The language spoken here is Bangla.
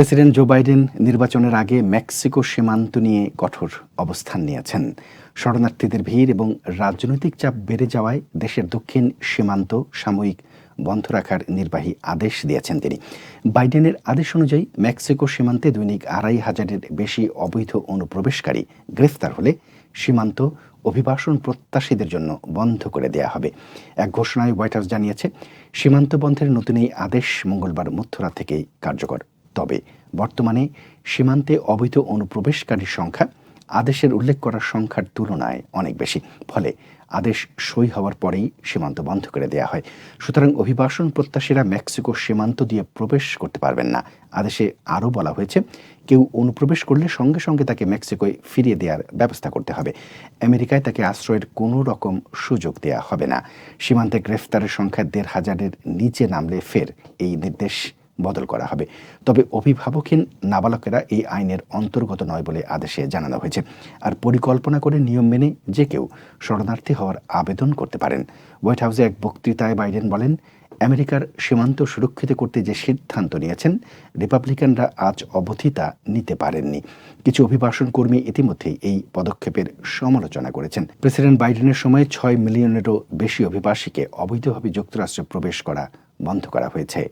প্রেসিডেন্ট জো বাইডেন নির্বাচনের আগে মেক্সিকো সীমান্ত নিয়ে কঠোর অবস্থান নিয়েছেন। শরণার্থীদের ভিড় এবং রাজনৈতিক চাপ বেড়ে যাওয়ায় দেশের দক্ষিণ সীমান্ত সাময়িক বন্ধ রাখার নির্বাহী আদেশ দিয়েছেন তিনি। বাইডেনের আদেশ অনুযায়ী মেক্সিকো সীমান্তে দৈনিক আড়াই হাজারের বেশি অবৈধ অনুপ্রবেশকারী গ্রেফতার হলে সীমান্ত অভিবাসন প্রত্যাশীদের জন্য বন্ধ করে দেয়া হবে। এক ঘোষণায় হোয়াইট হাউস জানিয়েছে, সীমান্ত বন্ধের নতুন এই আদেশ মঙ্গলবার মধ্যরাত থেকেই কার্যকর। তবে বর্তমানে সীমান্তে অবৈধ অনুপ্রবেশকারীর সংখ্যা আদেশের উল্লেখ করার সংখ্যার তুলনায় অনেক বেশি। ফলে আদেশ সই হওয়ার পরেই সীমান্ত বন্ধ করে দেওয়া হয়। সুতরাং অভিবাসন প্রত্যাশীরা মেক্সিকো সীমান্ত দিয়ে প্রবেশ করতে পারবেন না, আদেশে আরও বলা হয়েছে। কেউ অনুপ্রবেশ করলে সঙ্গে সঙ্গে তাকে মেক্সিকোয় ফিরিয়ে দেওয়ার ব্যবস্থা করতে হবে। আমেরিকায় তাকে আশ্রয়ের কোনো রকম সুযোগ দেওয়া হবে না। সীমান্তে গ্রেফতারের সংখ্যা দেড় হাজারের নিচে নামলে ফের এই নির্দেশ বদল করা হবে। তবে অভিভাবকহীন নাবালকেরা এই আইনের অন্তর্গত নয় বলে আদেশে জানানো হয়েছে। আর পরিকল্পনা করে নিয়ম মেনে যে কেউ শরণার্থী হওয়ার আবেদন করতে পারেন। হোয়াইট হাউসে এক বক্তৃতায় বাইডেন বলেন, আমেরিকার সীমান্ত সুরক্ষিত করতে যে সিদ্ধান্ত নিয়েছেন, রিপাবলিকানরা আজ অবধি তা নিতে পারেননি। কিছু অভিবাসন কর্মী ইতিমধ্যেই এই পদক্ষেপের সমালোচনা করেছেন। প্রেসিডেন্ট বাইডেনের সময় ছয় মিলিয়নেরও বেশি অভিবাসীকে অবৈধভাবে যুক্তরাষ্ট্রে প্রবেশ করা বন্ধ করা হয়েছে।